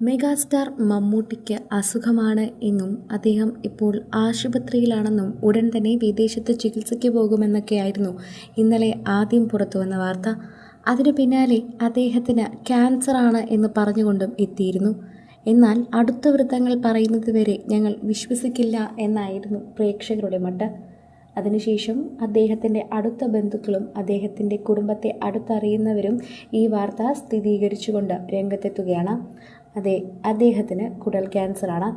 Megastar മമ്മൂട്ടിക്ക് അസുഖമാണ് എന്നും അദ്ദേഹം ഇപ്പോൾ ആശുപത്രിയിലാണെന്നും ഉടൻ തന്നെ വിദേശത്ത് ചികിത്സയ്ക്ക് പോകുമെന്നൊക്കെയായിരുന്നു ഇന്നലെ ആദ്യം പുറത്തുവന്ന വാർത്ത. അതിനു പിന്നാലെ അദ്ദേഹത്തിന് ക്യാൻസറാണ് എന്ന് പറഞ്ഞുകൊണ്ടും എത്തിയിരുന്നു. എന്നാൽ അടുത്ത വൃത്തങ്ങൾ പറയുന്നത് വരെ ഞങ്ങൾ വിശ്വസിക്കില്ല എന്നായിരുന്നു പ്രേക്ഷകരുടെ മട്ട്. അതിനുശേഷം അദ്ദേഹത്തിന്റെ അടുത്ത ബന്ധുക്കളും അദ്ദേഹത്തിന്റെ കുടുംബത്തെ അടുത്തറിയുന്നവരും ഈ വാർത്ത സ്ഥിരീകരിച്ചുകൊണ്ട് രംഗത്തെത്തുകയാണ്. അതെ അദ്ദേഹത്തിന് കുടൽ ക്യാൻസറാണ്.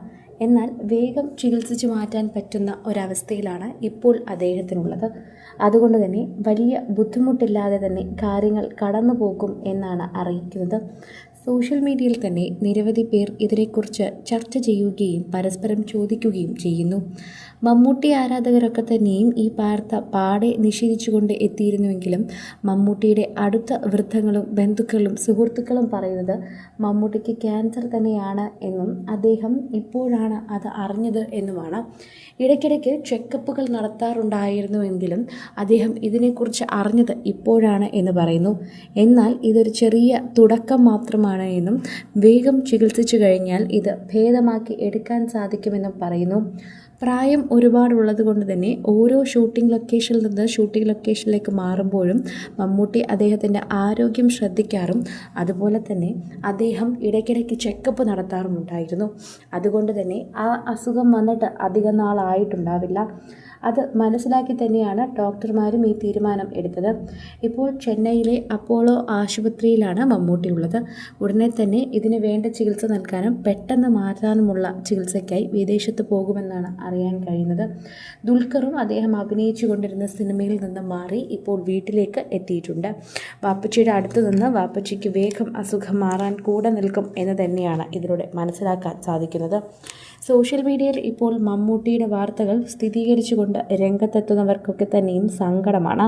എന്നാൽ വേഗം ചികിത്സിച്ചു മാറ്റാൻ പറ്റുന്ന ഒരവസ്ഥയിലാണ് ഇപ്പോൾ അദ്ദേഹത്തിനുള്ളത്. അതുകൊണ്ട് തന്നെ വലിയ ബുദ്ധിമുട്ടില്ലാതെ തന്നെ കാര്യങ്ങൾ കടന്നു പോകും എന്നാണ് അറിയിക്കുന്നത്. സോഷ്യൽ മീഡിയയിൽ തന്നെ നിരവധി പേർ ഇതിനെക്കുറിച്ച് ചർച്ച ചെയ്യുകയും പരസ്പരം ചോദിക്കുകയും ചെയ്യുന്നു. മമ്മൂട്ടി ആരാധകരൊക്കെ തന്നെയും ഈ വാർത്ത പാടെ നിഷേധിച്ചുകൊണ്ട് എത്തിയിരുന്നുവെങ്കിലും മമ്മൂട്ടിയുടെ അടുത്ത വൃദ്ധങ്ങളും ബന്ധുക്കളും സുഹൃത്തുക്കളും പറയുന്നത് മമ്മൂട്ടിക്ക് ക്യാൻസർ തന്നെയാണ് എന്നും അദ്ദേഹം ഇപ്പോഴാണ് അത് അറിഞ്ഞത് എന്നുമാണ്. ഇടയ്ക്കിടയ്ക്ക് ചെക്കപ്പുകൾ നടത്താറുണ്ടായിരുന്നുവെങ്കിലും അദ്ദേഹം ഇതിനെക്കുറിച്ച് അറിഞ്ഞത് ഇപ്പോഴാണ് എന്ന് പറയുന്നു. എന്നാൽ ഇതൊരു ചെറിയ തുടക്കം മാത്രമാണ്. എന്നും വേഗം ചികിത്സിച്ചു കഴിഞ്ഞാൽ ഇത് ഭേദമാക്കി എടുക്കാൻ സാധിക്കുമെന്നും പറയുന്നു. പ്രായം ഒരുപാടുള്ളത് കൊണ്ട് തന്നെ ഓരോ ഷൂട്ടിംഗ് ലൊക്കേഷനിൽ നിന്ന് ഷൂട്ടിംഗ് ലൊക്കേഷനിലേക്ക് മാറുമ്പോഴും മമ്മൂട്ടി അദ്ദേഹത്തിന്റെ ആരോഗ്യം ശ്രദ്ധിക്കാറും അതുപോലെ തന്നെ അദ്ദേഹം ഇടയ്ക്കിടയ്ക്ക് ചെക്കപ്പ് നടത്താറുമുണ്ടായിരുന്നു. അതുകൊണ്ട് തന്നെ ആ അസുഖം വന്നിട്ട് അധികം നാളായിട്ടുണ്ടാവില്ല. അത് മനസ്സിലാക്കി തന്നെയാണ് ഡോക്ടർമാരും ഈ തീരുമാനം എടുത്തത്. ഇപ്പോൾ ചെന്നൈയിലെ അപ്പോളോ ആശുപത്രിയിലാണ് മമ്മൂട്ടി ഉള്ളത്. ഉടനെ തന്നെ ഇതിന് വേണ്ട ചികിത്സ നൽകാനും പെട്ടെന്ന് മാറ്റാനുമുള്ള ചികിത്സയ്ക്കായി വിദേശത്ത് പോകുമെന്നാണ് അറിയാൻ കഴിയുന്നത്. ദുൽഖറും അദ്ദേഹം അഭിനയിച്ചു കൊണ്ടിരുന്ന സിനിമയിൽ നിന്ന് മാറി ഇപ്പോൾ വീട്ടിലേക്ക് എത്തിയിട്ടുണ്ട്. വാപ്പച്ചിയുടെ അടുത്ത് നിന്ന് വാപ്പച്ചിക്ക് വേഗം അസുഖം മാറാൻ കൂടെ നിൽക്കും എന്ന് തന്നെയാണ് ഇതിലൂടെ മനസ്സിലാക്കാൻ സാധിക്കുന്നത്. സോഷ്യൽ മീഡിയയിൽ ഇപ്പോൾ മമ്മൂട്ടിയുടെ വാർത്തകൾ സ്ഥിരീകരിച്ചുകൊണ്ട് രംഗത്തെത്തുന്നവർക്കൊക്കെ തന്നെയും സങ്കടമാണ്.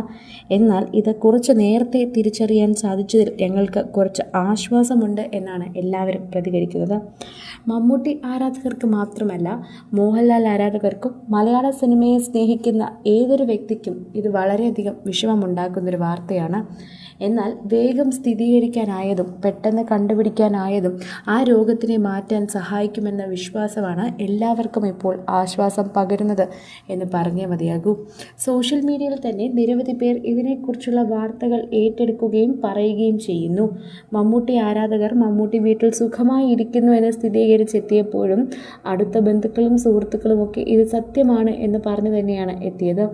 എന്നാൽ ഇത് കുറച്ച് നേരത്തെ തിരിച്ചറിയാൻ സാധിച്ചതിൽ ഞങ്ങൾക്ക് കുറച്ച് ആശ്വാസമുണ്ട് എന്നാണ് എല്ലാവരും പ്രതികരിക്കുന്നത്. മമ്മൂട്ടി ആരാധകർക്ക് മാത്രമല്ല മോഹൻലാൽ ആരാധകർക്കും മലയാള സിനിമയെ സ്നേഹിക്കുന്ന ഏതൊരു വ്യക്തിക്കും ഇത് വളരെയധികം വിഷമമുണ്ടാക്കുന്നൊരു വാർത്തയാണ്. എന്നാൽ വേഗം സ്ഥിരീകരിക്കാനായതും പെട്ടെന്ന് കണ്ടുപിടിക്കാനായതും ആ രോഗത്തിനെ മാറ്റാൻ സഹായിക്കുമെന്ന വിശ്വാസമാണ് എല്ലാവർക്കും ഇപ്പോൾ ആശ്വാസം പകരുന്നത് എന്ന് പറഞ്ഞേ മതിയാകൂ. സോഷ്യൽ മീഡിയയിൽ തന്നെ നിരവധി പേർ ഇതിനെക്കുറിച്ചുള്ള വാർത്തകൾ ഏറ്റെടുക്കുകയും പറയുകയും ചെയ്യുന്നു. മമ്മൂട്ടി ആരാധകർ മമ്മൂട്ടി വീട്ടിൽ സുഖമായി ഇരിക്കുന്നു എന്ന് സ്ഥിരീകരിച്ചെത്തിയപ്പോഴും അടുത്ത ബന്ധുക്കളും സുഹൃത്തുക്കളും ഒക്കെ ഇത് സത്യമാണ് എന്ന് പറഞ്ഞു തന്നെയാണ് എത്തിയത്.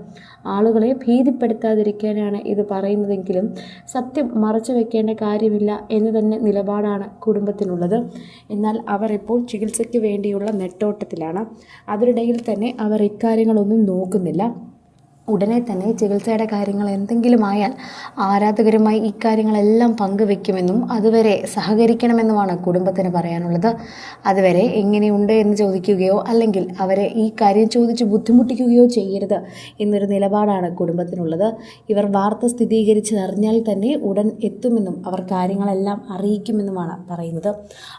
ആളുകളെ ഭീതിപ്പെടുത്താതിരിക്കാനാണ് ഇത് പറയുന്നതെങ്കിലും സത്യം മറച്ചു വെക്കേണ്ട കാര്യമില്ല എന്ന് തന്നെ നിലപാടാണ് കുടുംബത്തിനുള്ളത് എന്നാൽ അവർ ഇപ്പോൾ ചികിത്സയ്ക്ക് വേണ്ടിയുള്ള നെട്ടോട്ടത്തിലാണ്. അതിനിടയിൽ തന്നെ അവർ ഇക്കാര്യങ്ങളൊന്നും നോക്കുന്നില്ല. ഉടനെ തന്നെ ചികിത്സയുടെ കാര്യങ്ങൾ എന്തെങ്കിലും ആയാൽ ആരാധകരുമായി ഇക്കാര്യങ്ങളെല്ലാം പങ്കുവെക്കുമെന്നും അതുവരെ സഹകരിക്കണമെന്നുമാണ് കുടുംബത്തിന് പറയാനുള്ളത്. അതുവരെ എങ്ങനെയുണ്ട് എന്ന് ചോദിക്കുകയോ അല്ലെങ്കിൽ അവരെ ഈ കാര്യം ചോദിച്ച് ബുദ്ധിമുട്ടിക്കുകയോ ചെയ്യരുത് എന്നൊരു നിലപാടാണ് കുടുംബത്തിനുള്ളത്. ഇവർ വാർത്ത സ്ഥിരീകരിച്ചറിഞ്ഞാൽ തന്നെ ഉടൻ എത്തുമെന്നും അവർ കാര്യങ്ങളെല്ലാം അറിയിക്കുമെന്നുമാണ് പറയുന്നത്.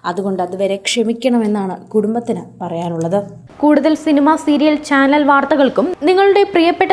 അതുകൊണ്ട് അതുവരെ ക്ഷമിക്കണമെന്നാണ് കുടുംബത്തിന് പറയാനുള്ളത്. കൂടുതൽ സിനിമ സീരിയൽ ചാനൽ വാർത്തകൾക്കും നിങ്ങളുടെ പ്രിയപ്പെട്ട